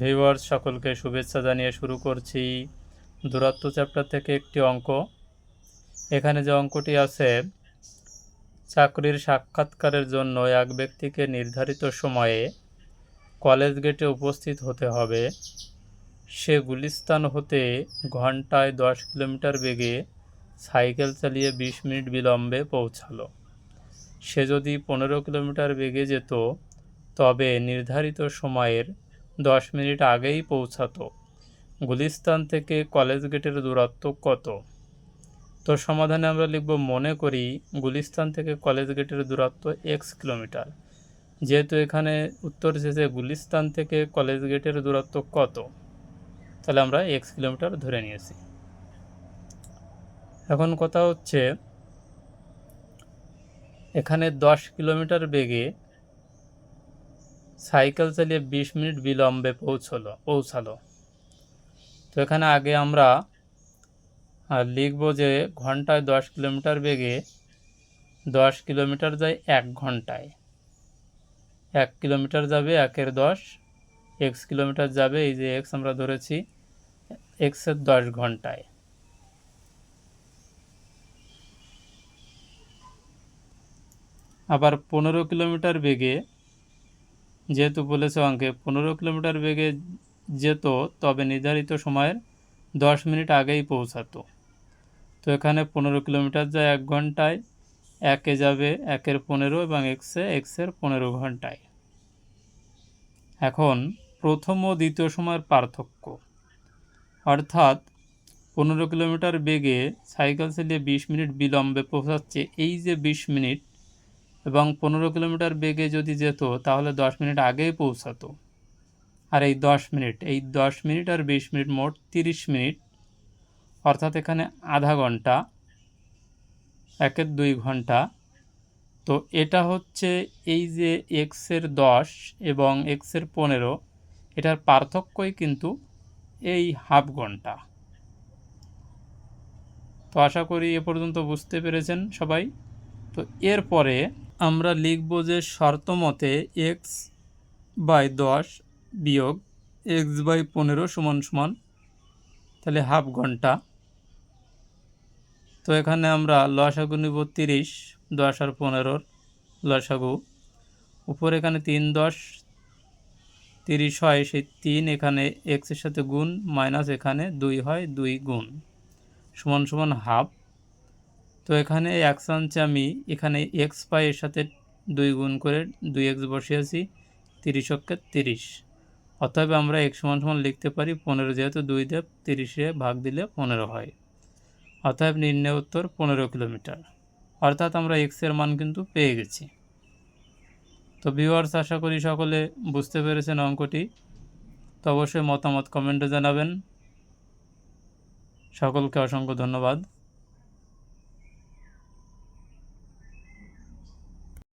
Viewers, সকলকে শুভেচ্ছা জানিয়ে শুরু করছি দূরত্ব চ্যাপ্টার থেকে একটি অঙ্ক। এখানে যে অঙ্কটি আছে, চাকরির সাক্ষাৎকারের জন্য এক ব্যক্তিকে নির্ধারিত সময়ে কলেজ গেটে উপস্থিত হতে হবে। সে গুলিস্তান হতে ঘন্টায় দশ কিলোমিটার বেগে সাইকেল চালিয়ে বিশ মিনিট বিলম্বে পৌঁছালো। সে যদি পনেরো কিলোমিটার বেগে যেত, তবে নির্ধারিত সময়ের দশ মিনিট আগেই পৌঁছাতো। গুলিস্তান থেকে কলেজ গেটের দূরত্ব কত? তো সমাধানে আমরা লিখব, মনে করি গুলিস্তান থেকে কলেজ গেটের দূরত্ব এক্স কিলোমিটার। যেহেতু এখানে উত্তর শেষে গুলিস্তান থেকে কলেজ গেটের দূরত্ব কত? তাহলে আমরা এক্স কিলোমিটার ধরে নিয়েছি। এখন কথা হচ্ছে, এখানে দশ কিলোমিটার বেগে সাইকেল চালিয়ে বিশ মিনিট বিলম্বে পৌঁছলো, পৌঁছালো। তো এখানে আগে আমরা লিখব যে ঘন্টায় দশ কিলোমিটার বেগে দশ কিলোমিটার যায় এক ঘন্টায়। এক কিলোমিটার যাবে একের দশ, এক্স কিলোমিটার যাবে, এই যে এক্স আমরা ধরেছি, এক্সের দশ ঘন্টায়। আবার পনেরো কিলোমিটার বেগে যেহেতু বলেছে অঙ্কে, পনেরো কিলোমিটার বেগে যেত, তবে নির্ধারিত সময়ের দশ মিনিট আগেই পৌঁছাতো। তো এখানে পনেরো কিলোমিটার যায় এক ঘন্টায়, একে যাবে একের পনেরো এবং এক্সে এক্সের পনেরো ঘন্টায়। এখন প্রথম ও দ্বিতীয় সময়ের পার্থক্য। অর্থাৎ পনেরো কিলোমিটার বেগে সাইকেল চালিয়ে বিশ মিনিট বিলম্বে পৌঁছাচ্ছে, এই যে বিশ মিনিট এবং পনেরো কিলোমিটার বেগে যদি যেত, তাহলে দশ মিনিট আগেই পৌঁছাতো। আর এই দশ মিনিট, এই দশ মিনিট আর বিশ মিনিট মোট তিরিশ মিনিট, অর্থাৎ এখানে আধা ঘণ্টা, একের দুই ঘণ্টা। তো এটা হচ্ছে এই যে এক্সের দশ এবং এক্সের পনেরো, এটার পার্থক্যই কিন্তু এই হাফ ঘণ্টা। তো আশা করি এ পর্যন্ত বুঝতে পেরেছেন সবাই। তো এরপরে আমরা লিখব যে শর্ত মতে এক্স বাই দশ বিয়োগ এক্স বাই পনেরো সমান সমান তাহলে হাফ ঘণ্টা। তো এখানে আমরা লসাগু নিব তিরিশ, দশ আর পনেরোর লসাগু। উপরে এখানে তিন দশ, তিরিশ হয় সেই তিন, এখানে এক্সের সাথে গুণ, মাইনাস এখানে দুই হয় দুই গুণ। সমান সমান হাফ। তো এখানে এক্স আনছে আমি, এখানে এক্স পাই এর সাথে দুই গুণ করে দুই এক্স বসিয়েছি তিরিশ অক্ষে তিরিশ। অতএব আমরা এক সমান সমান লিখতে পারি পনেরো যেহেতু দুই দিয়ে তিরিশে ভাগ দিলে পনেরো হয়। অতএব নির্ণয় উত্তর পনেরো কিলোমিটার। অর্থাৎ আমরা এক্সের মান কিন্তু পেয়ে গেছি। তো ভিউয়ার্স আশা করি সকলে বুঝতে পেরেছেন অঙ্কটি। তো অবশ্যই মতামত কমেন্টে জানাবেন। সকলকে অসংখ্য ধন্যবাদ।